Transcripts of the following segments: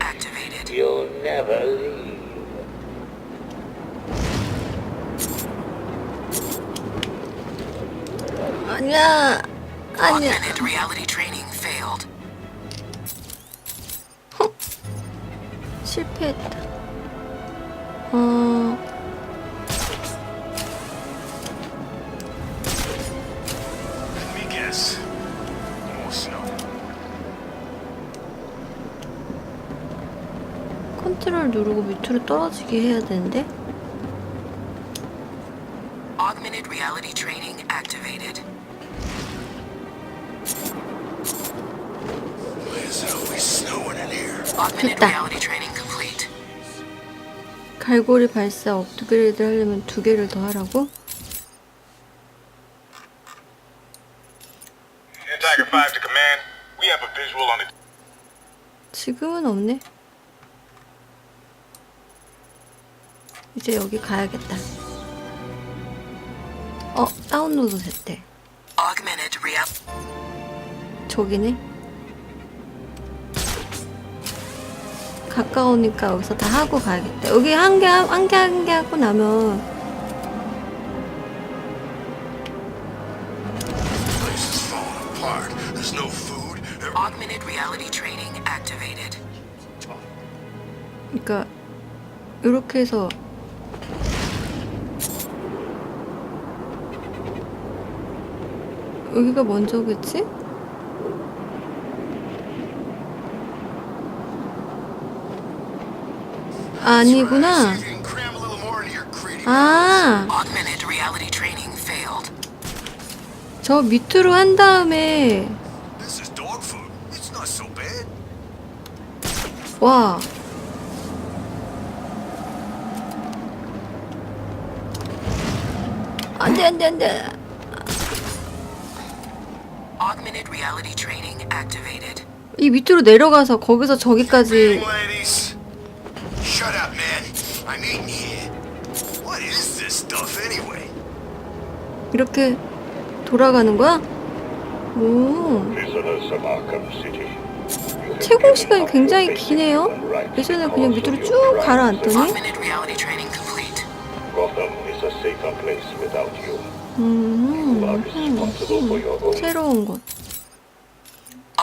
activated. You'll never leave. 아니야. 아니야. Augmented reality training failed. 실패했다. 어, 컨트롤 누르고 밑으로 떨어지게 해야 되는데? Augmented reality training activated. Why is it always snowing in here? Augmented 됐다. reality training complete. 갈고리 발사 업그레이드 하려면 두 개를 더 하라고? Tiger 5 to command. We have a visual on it. 지금은 없네. 이제 여기 가야겠다. 어, 다운로드 됐대. 저기네. 가까우니까 여기서 다 하고 가야겠다. 여기 한 개, 한 개, 한 개 하고 나면. 그러니까 이렇게 해서 여기가? 아니구나. Into your greedy. 아. 저 밑으로 한 다음에. 와. 안돼 안돼 안돼. Augmented reality training activated. 이 밑으로 내려가서 거기서 저기까지 ladies. Shut up, man. I'm eating here. What is this stuff anyway? 이렇게 돌아가는 거야? 오. 채공 시간이 굉장히 기네요. 예전에 그냥 밑으로 쭉 가라앉더니 Augmented reality training complete. Gotham is a safer place without you. 음, your own 새로운 것.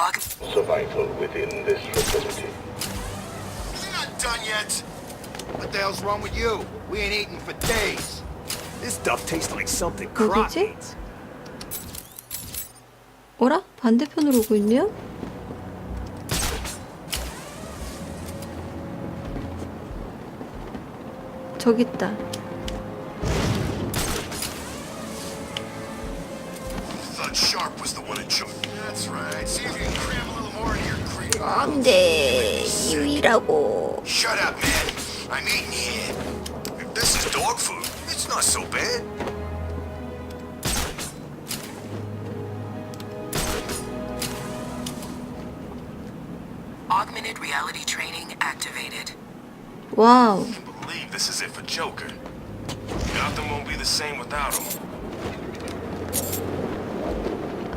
Aug- survival within this facility. You're not done yet. What the hell's wrong with you? We ain't eaten for days. This stuff tastes like something 어디지? 어라? 반대편으로 오고 있네요? 저기 있다. into your greedy. 안돼 이위라고. Shut up, man. I'm eating here. If this is dog food, it's not so bad. Augmented reality training activated. 와우. believe this is it for Joker. Gotham won't be the same without him.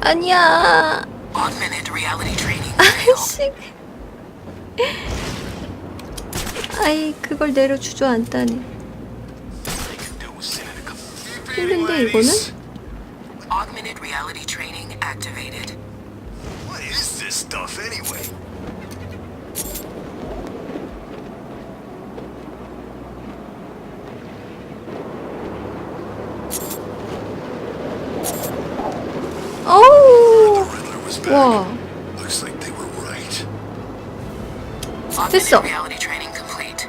아니야. Augmented reality training failed. 아이씨. 아이 그걸 내려 주저앉다니. All they could do was send in a couple. 힘든데 이거는? Augmented reality training activated. What is this stuff anyway? Riddler was back. 와. Looks like they were right. Augmented 됐어. reality training complete.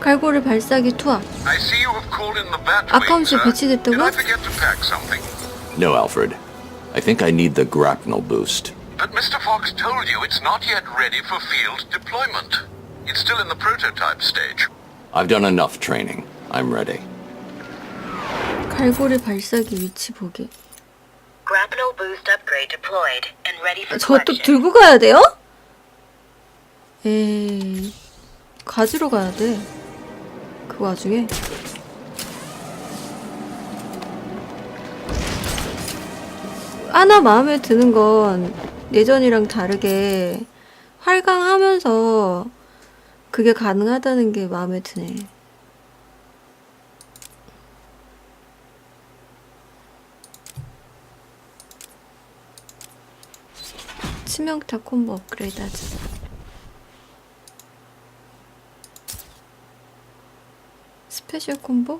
갈고리 발사기 투하. I see you have called in the bat 아카운트에 배치됐다고요? Did I forget to pack something? No, Alfred. I think I need the grapnel boost. But Mr. Fox told you it's not yet ready for field deployment. It's still in the prototype stage. I've done enough training. I'm ready. 갈고리 발사기 위치 보기. 저것도 collection. 들고 가야 돼요? 에이, 가지러 가야 돼. 그 와중에. 하나 마음에 드는 건 예전이랑 다르게 활강하면서 그게 가능하다는 게 마음에 드네. 치명타 콤보 업그레이드 하자. 스페셜 콤보?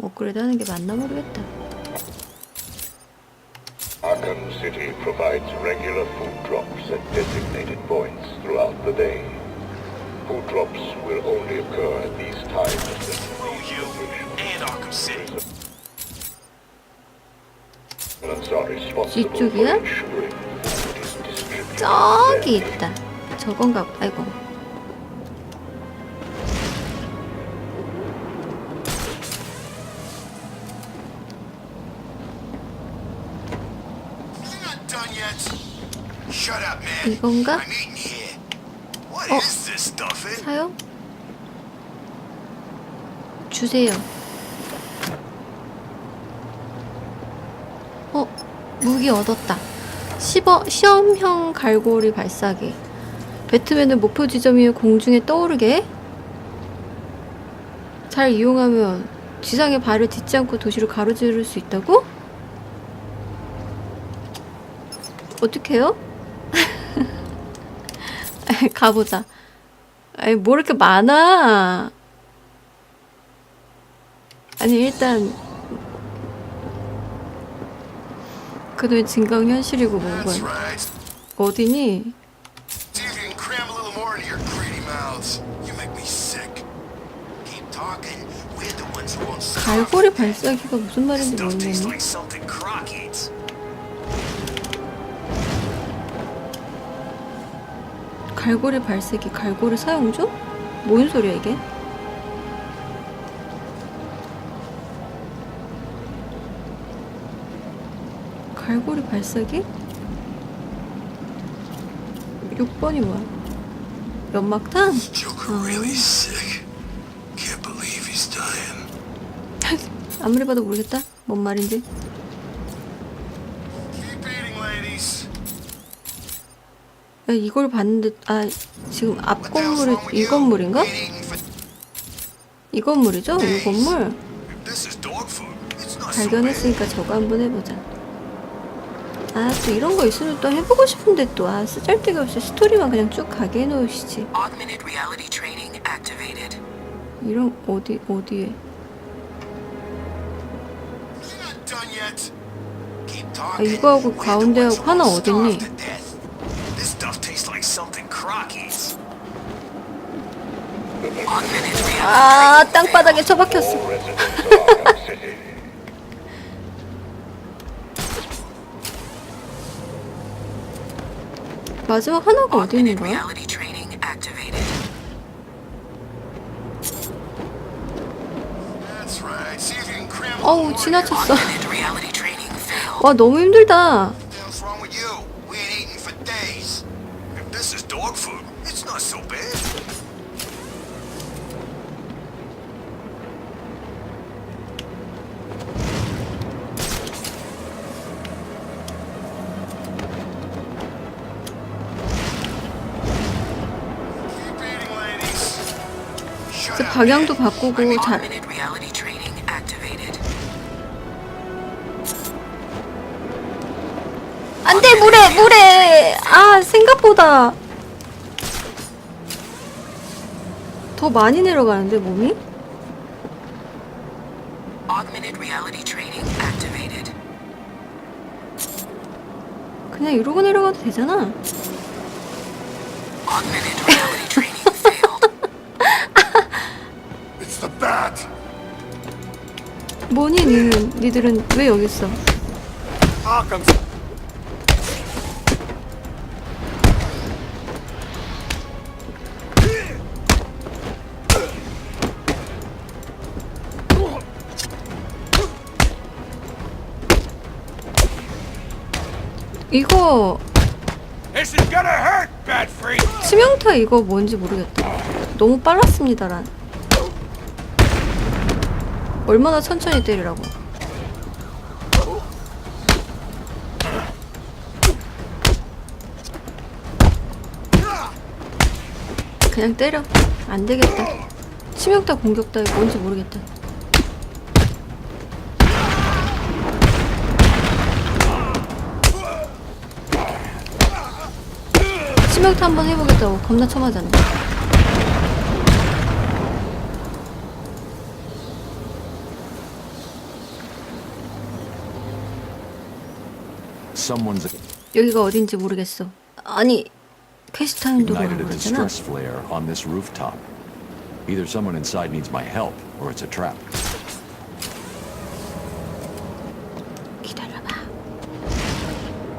업그레이드 하는 게 맞나 모르겠다. Times. Distributed 저기. 있다. 저건가? 봐. 아이고. 이건가? 어. 사요? 주세요. 어, 무기 얻었다. 시버, 시험형 갈고리 발사기. 배트맨의 목표 지점 위에 공중에 떠오르게. 잘 이용하면 지상에 발을 딛지 않고 도시를 가로지를 수 있다고? 어떻게 해요? 가보자. 아니, 뭐 이렇게 많아. 아니, 일단. 그래도 증강 현실이고 right. 어디니? 갈고리 발사기가 무슨 말인지 모르겠네. 갈고리 발사기, 갈고리 사용조? 뭔 소리야, 이게? 갈고리 발사기? 6번이 뭐야? 연막탄? Dying. 아무리 봐도 모르겠다. 뭔 말인지. 야, 이걸 봤는데, 아, 지금 앞 건물이 이? 건물인가? 이 건물이죠? 이 건물. 발견했으니까 저거 한번 해보자. 아, 또 이런 거 있으면 또 해보고 싶은데 또, 아, 쓰잘데기 없이 스토리만 그냥 쭉 가게 해놓으시지. 이런, 어디, 어디에. 아. 이거하고 가운데하고 하나 어딨니? 아, 땅바닥에. 처박혔어. 마지막 하나가 어디 있는 거야? 어우, 지나쳤어. 와, 너무 힘들다. 방향도 바꾸고 잘, Augmented reality training activated. 안 돼, 물에, 물에! 아, 생각보다. 더 많이 내려가는데, 몸이? 그냥 이러고 내려가도 되잖아. Augmented reality training failed. Bat. 뭐니, 니는, 니들은 왜 여기 있어? Arkham's 이거, This is gonna hurt, bat freak. 치명타 이거 뭔지 모르겠다. 너무 빨랐습니다란. 얼마나 천천히 때리라고. 그냥 때려. 안되겠다. 치명타 공격다 이거 뭔지 모르겠다. 치명타 한번 해보겠다고 겁나 처맞았네 Someone's 여기가 어딘지 모르겠어. 아니 퀘스트 하는 ignited 도로라고 a 그러잖아. distress flare on this rooftop. Either someone inside needs my help, or it's a trap. 기다려봐.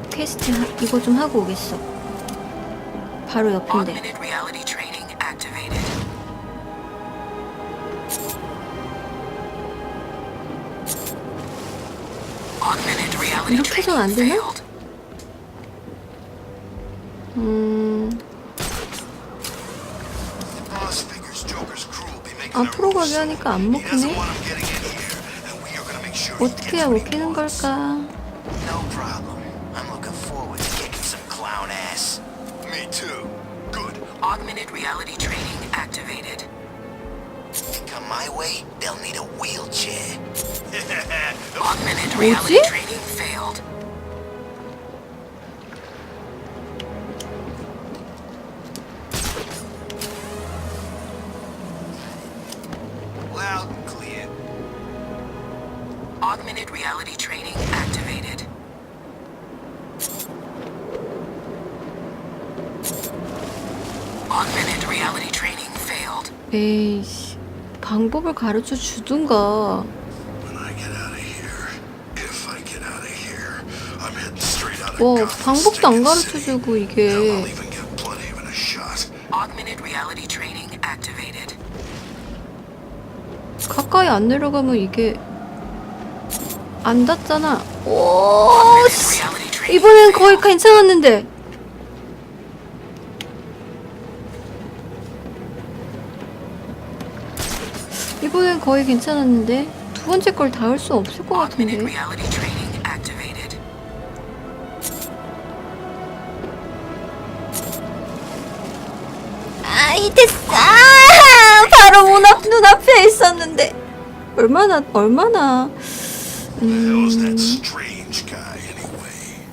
퀘스트 하- 이거 좀 하고 오겠어. 바로 옆인데. Augmented reality 이렇게 해선 안 되나? 음, 앞으로 가게 하니까 안 먹히네. 어떻게 해야 먹히는. 걸까? Augmented reality training activated. Come my way, they'll need a wheelchair. Augmented reality training failed. 가르쳐 주든가. 뭐 Gotham 방법도 안 가르쳐. 주고 이게. 가까이 안 내려가면 이게 안 닿잖아. 오, 이번엔 거의. 괜찮았는데. 이번엔 거의 괜찮았는데 두 번째 걸 닿을 수 없을 것 같은데. 아이 됐어. 아, 바로 문 앞, 눈앞에 있었는데 얼마나 얼마나 How's that strange guy anyway?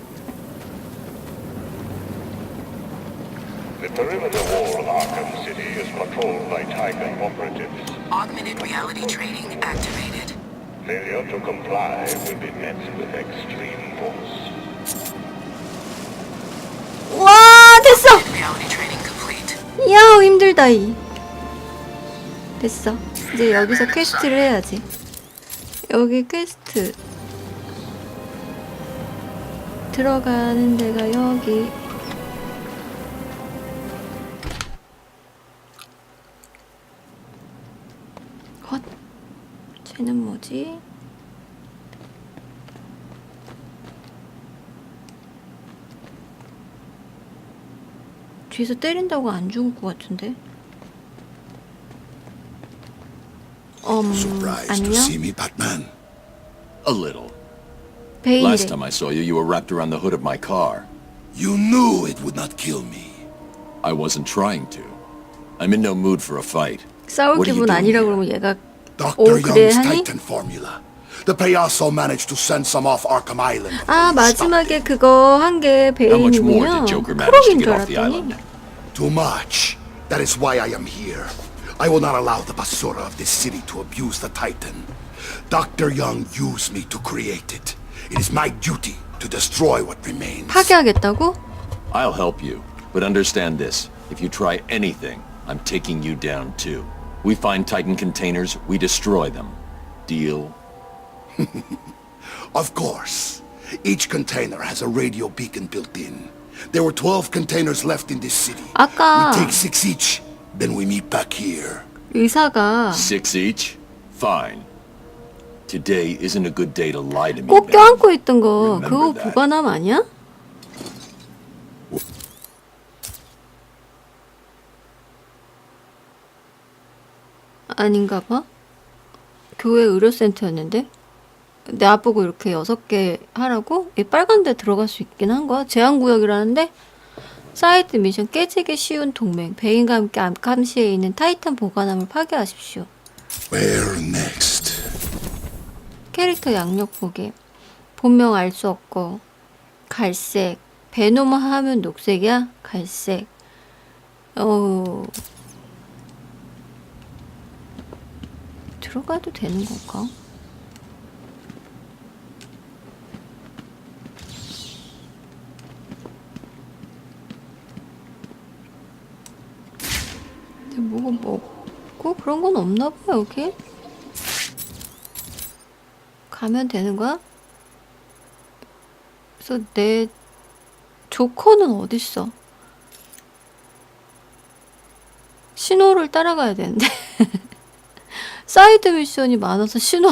The perimeter wall of Arkham City is patrolled by Tiger operatives. Augmented reality training activated. Failure to comply will be met with extreme force. 와 됐어. Reality training complete. 이야 힘들다 이 됐어 이제 여기서 퀘스트를 해야지 여기 퀘스트 들어가는 데가 여기 뭐지? 뒤에서 때린다고 안 죽을 것 같은데? 음, Surprised to 안녕? see me, Batman? A little. Last time I saw you, you were wrapped around the hood of my car. You knew it would not kill me. I wasn't trying to. I'm in no mood for a fight. 싸울 기분 아니라? 그러면 얘가 Dr. 오 그래 Young's 하니? Titan formula. The Payaso managed to send some off Arkham Island. before 아 we stopped 마지막에 it. 그거 한 게 How much more 베인이군요 did Joker manage to 프록인 get 줄 off the 알았더니 island? Too much. That is why I am here. I will not allow the basura of this city to abuse the Titan. Dr. Young used me to create it. It is my duty to destroy what remains. 파괴하겠다고? I'll help you. But understand this. If you try anything, I'm taking you down too. We find Titan containers, we destroy them. Deal? Of course. Each container has a radio beacon built in. There were 12 containers left in this city. 아까 We take six each, then we meet back here. 의사가 Six each? Fine. Today isn't a good day to lie to me. 꼭 Ben. 껴안고 있던 거 Remember 그거 that. 보관함 아니야? 아닌가 봐. 교회 의료센터였는데 내 앞보고 이렇게 여섯 개 하라고? 이 빨간 데 들어갈 수 있긴 한 거야? 제한 구역이라는데 사이드 미션 깨지기 쉬운 동맹. 베인과 함께 암캄시에 있는 타이탄 보관함을 파괴하십시오. Where next? 캐릭터 양력 보기. 본명 알 수 없고. 갈색. 베놈 하면 녹색이야? 갈색. 어. 들어가도 되는 건가? 뭐가 먹고 그런 건 없나 봐 여기. 가면 되는 거야? 그래서 내 조커는 어딨어? 신호를 따라가야 되는데 사이드 미션이 많아서 신호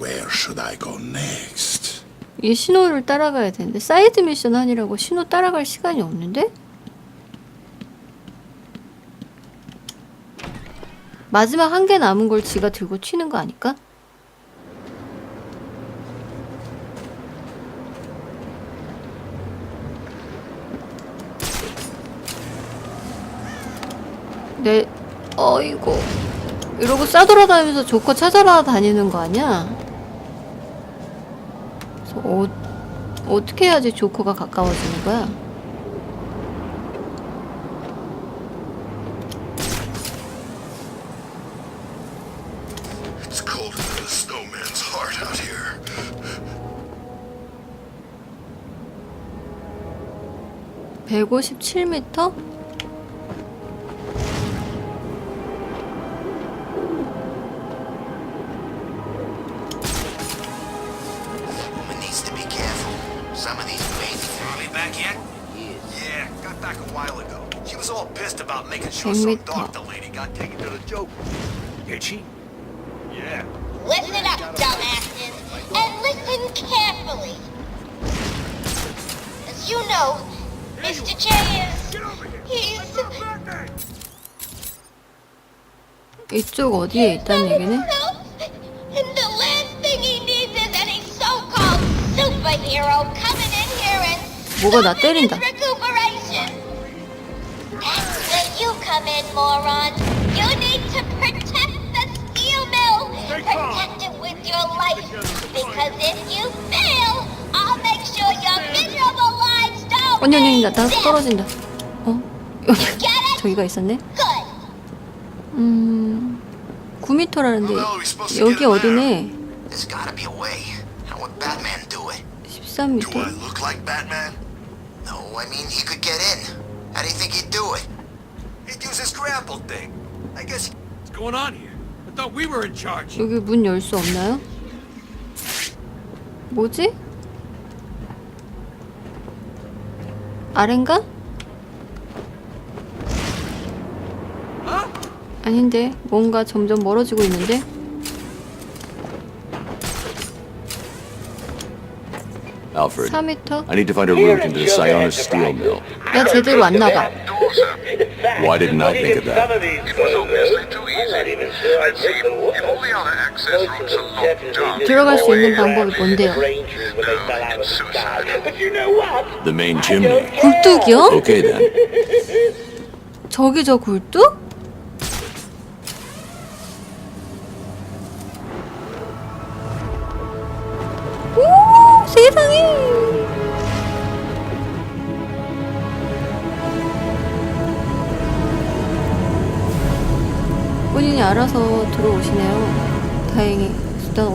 Where should I go next? 이 신호를 따라가야 되는데 사이드 미션 아니라고 신호 따라갈 시간이 없는데? 마지막 한 개 남은 걸 지가 들고 튀는 거 아닐까? 내 어이구 이러고 싸돌아다니면서 조커 찾아라 다니는 거 아니야? 어, 어떻게 해야지 조커가 가까워지는 거야? (157m) back yet? Yeah, got back a while ago. She was all pissed about making sure some 100m. doctor lady got taken to the joke. Did she? Yeah. Listen up, dumbasses, and listen carefully. As you know, Mr. J is... He's... 이쪽 어디에 있다는 얘기네? Miserable lives don't 언니 언니 나, 나. 떨어진다 어? 여기? 저기가 있었네? 음... 9m라는데 How the hell are we supposed to 여기 어디네? There's gotta be a way. How would Batman do it? Do I 13m look like Batman? No, I mean, he could get in. How do you think he'd do it? He'd use his grapple thing. I guess. What's going on here? I thought we were in charge. 여기 문 열 수 없나요? 뭐지? 아ren가? 아닌데 뭔가 점점 멀어지고 있는데 Alfred, 4m? I need to find a route into the Sionis steel mill. 나 제대로 왔나봐 Why didn't I think of that? It was obviously too easy. I'd see if all the other access routes are locked down. 들어갈 수 있는 방법이 뭔데요? The main chimney. 굴뚝이요? Okay then. 저기 저 굴뚝?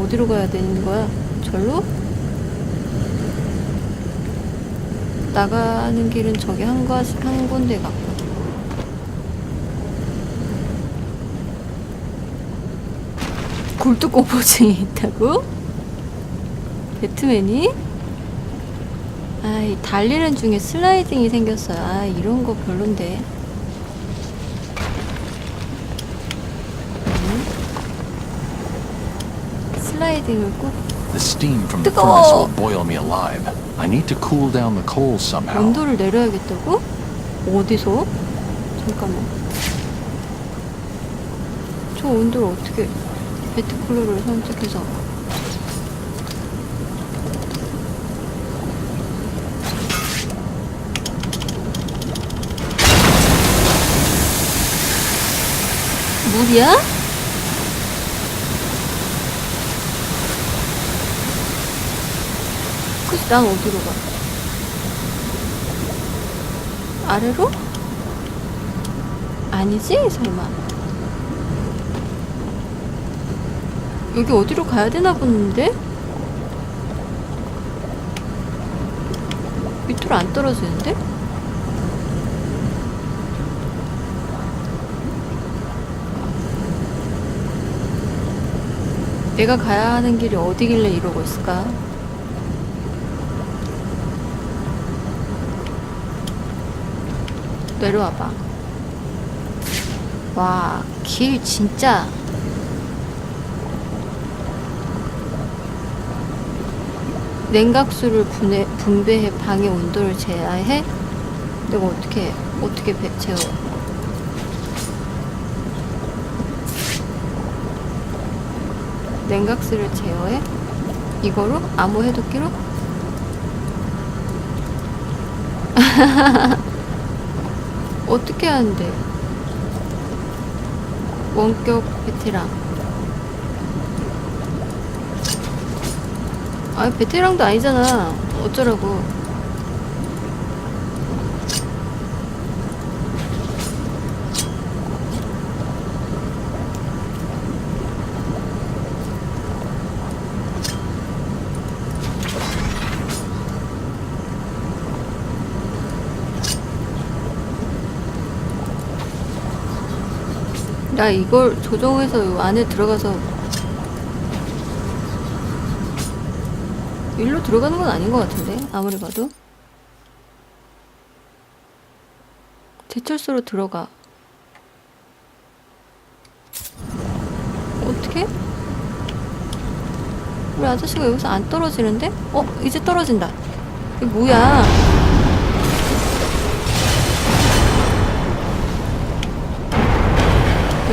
어디로 가야 되는 거야? 절로? 나가는 길은 저기 한, 가, 한 군데 같고 굴뚝 공포증이 있다고? 배트맨이? 아, 이 달리는 중에 슬라이딩이 생겼어요. 아, 이런 거 별론데. 띄우고 The steam from the furnace will boil me alive. I need to cool down the coals somehow. 온도를 내려야겠다고? 어디서? 잠깐만. 저 온도를 어떻게 배트쿨러를 선택해서 물이야? 난 어디로 가? 아래로? 아니지 설마 여기 어디로 가야 되나 보는데? 밑으로 안 떨어지는데? 내가 가야 하는 길이 어디길래 이러고 있을까? 내려와봐. 와, 길 진짜. 냉각수를 분해, 분배해 방의 온도를 제어해? 내가 어떻게, 어떻게 배, 제어? 냉각수를 제어해? 이거로? 암호 해독기로? 어떻게 하는데? 원격 베테랑. 아, 베테랑도 아니잖아. 어쩌라고. 나 이걸 조정해서 요 안에 들어가서 일로 들어가는 건 아닌 것 같은데 아무리 봐도 제철소로 들어가 어떻게? 우리 아저씨가 여기서 안 떨어지는데? 어? 이제 떨어진다 이게 뭐야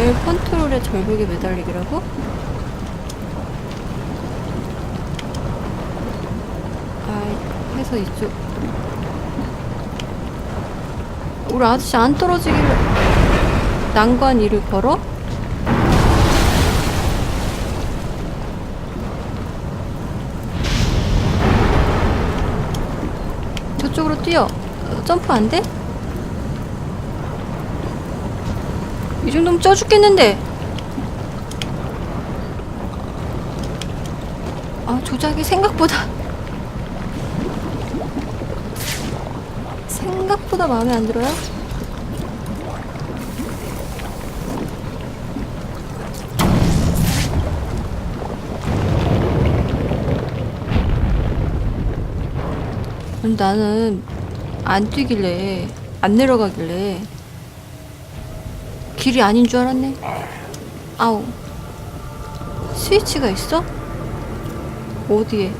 벨 컨트롤의 절벽에 매달리기라고? 아, 해서 이쪽. 우리 아저씨 안 떨어지기를 난관 일을 걸어? 저쪽으로 뛰어. 어, 점프 안 돼? 이 정도면 쪄 죽겠는데. 아, 조작이 생각보다. 생각보다 마음에 안 들어요? 나는 안 뛰길래, 안 내려가길래 길이 아닌 줄 알았네. 아우. 스위치가 있어? 어디에?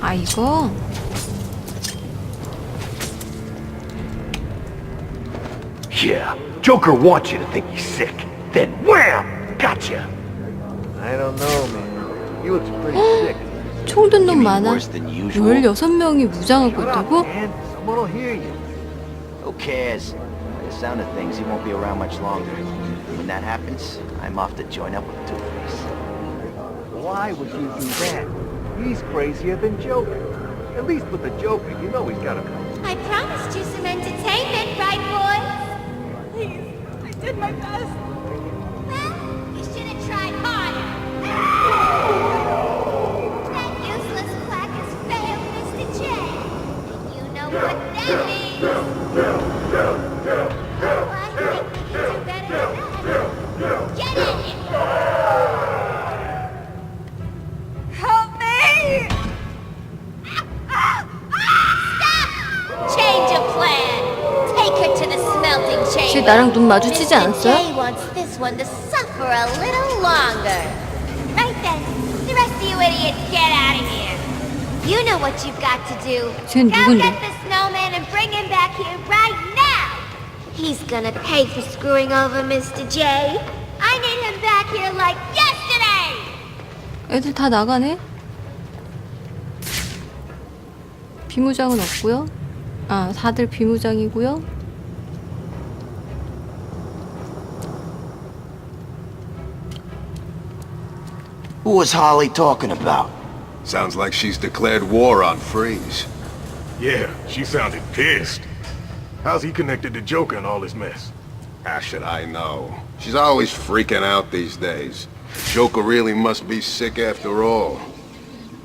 아, 이거? Yeah, Joker wants you to think he's sick. Then wham! Gotcha! I don't know, man. He looks pretty sick. 총든 놈 많아. worse than usual? 16명이 무장하고 있다고? Cares? By the sound of things, he won't be around much longer. When that happens, I'm off to join up with Two-Face. Why would you do that? He's crazier than Joker. At least with the Joker, you know he's got a I promised you some entertainment, right, boys? Please, I did my best. 나랑 눈 마주치지. 않았어요? Go 누군데? get the snowman and bring him back here right now. He's gonna pay for screwing over Mr. J. I need him back here like yesterday. 애들 다 나가네? 비무장은 없고요. 아, 다들 비무장이고요. Who was Harley talking about? Sounds like she's declared war on Freeze. Yeah, she sounded pissed. How's he connected to Joker and all this mess? How should I know? She's always freaking out these days. Joker really must be sick after all.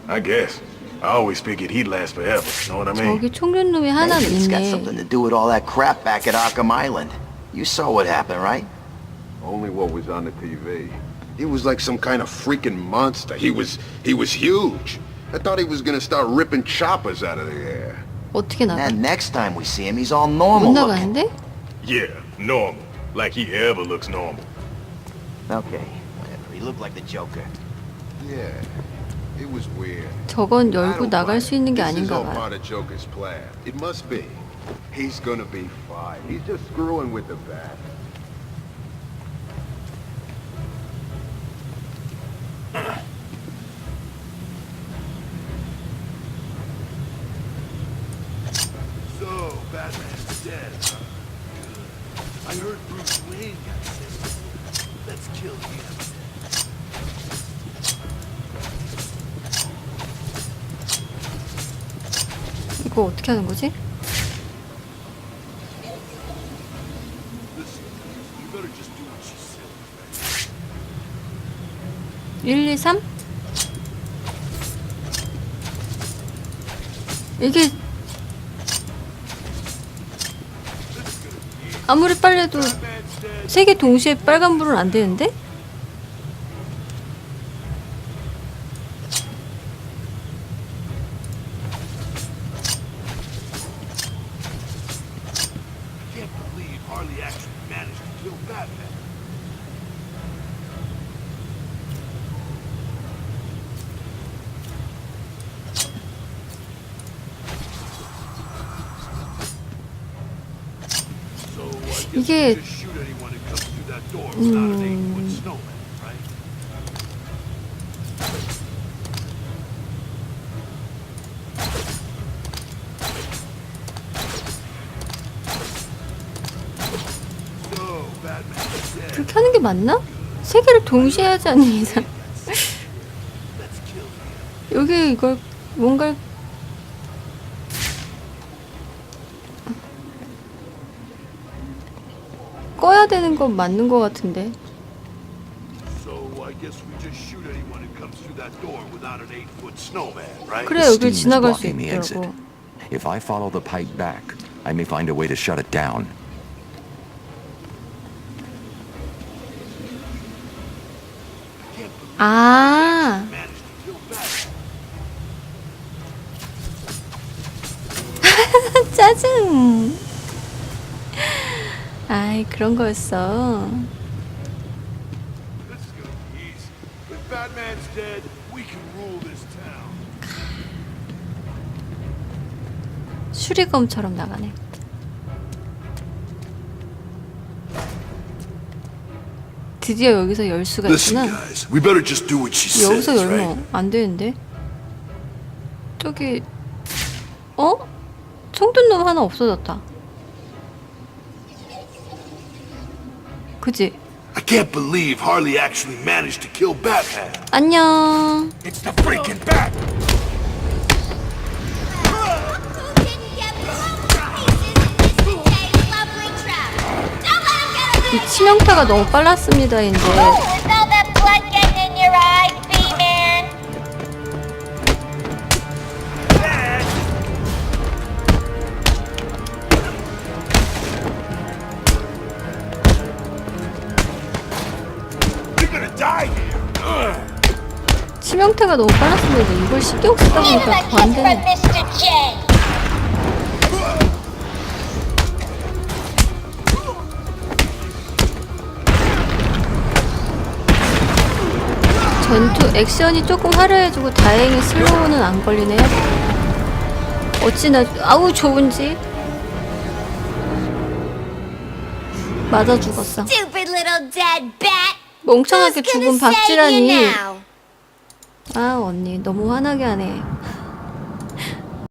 I guess. I always figured he'd last forever, know what I mean? 저기 총련놈이 하나 Maybe it's got 있네. something to do with all that crap back at Arkham Island. You saw what happened, right? Only what was on the TV. He was like some kind of freaking monster. He was he was huge. I thought he was gonna start ripping choppers out of the air. 어떻게 나가? And next time we see him, he's all 못 normal looking. 나가는데? Yeah, normal. Like he ever looks normal. Okay, whatever. He looked like the Joker. Yeah. It was weird. 저건 I 열고 don't 나갈 buy 수 있는 게 it. This is 아닌가 all 봐요. part of Joker's plan. It must be. He's gonna be fine. He's just screwing with the bat. Huh? Good. I heard Bruce Wayne got sick. Let's kill him. 이거 어떻게 하는 거지? Listen, you better just do what she said. 1, 2, 3? 이게 아무리 빨래도 세 개 동시에 빨간불은 안 되는데? Can't believe Harley actually managed to kill Batman. So I guess 이게 you just shoot anyone who comes through that door without eight-foot 음. 그렇게 하는 게 맞나? 세 개를 동시에 하지 않는 이상. 여기 이걸 뭔가 꺼야 되는 건 맞는 것 같은데 So I guess we just shoot anyone who comes through that door without an eight-foot snowman, right? 그래 여기 지나갈 수. 있더라고 If I follow the pipe back, I may find a way to shut it down. 아. 짜증 아이 그런 거였어. 수리검처럼 나가네 드디어 여기서 열 수가 Listen, 있구나 여기서 열면? 안 되는데 저기 어? 총든 놈 하나 없어졌다 그지? I can't believe Harley actually managed to kill Batman. 안녕 It's the freaking Bat! 이 치명타가 너무 빨랐습니다인데 치명타가 너무 빨랐습니다 이걸 신경 쓰다 보니까 더 안 되네. 전투 액션이 조금 화려해지고 다행히 슬로우는 안 걸리네요 어찌나 아우 좋은지 맞아 죽었어. 멍청하게 죽은 now? 아 언니 너무 화나게 하네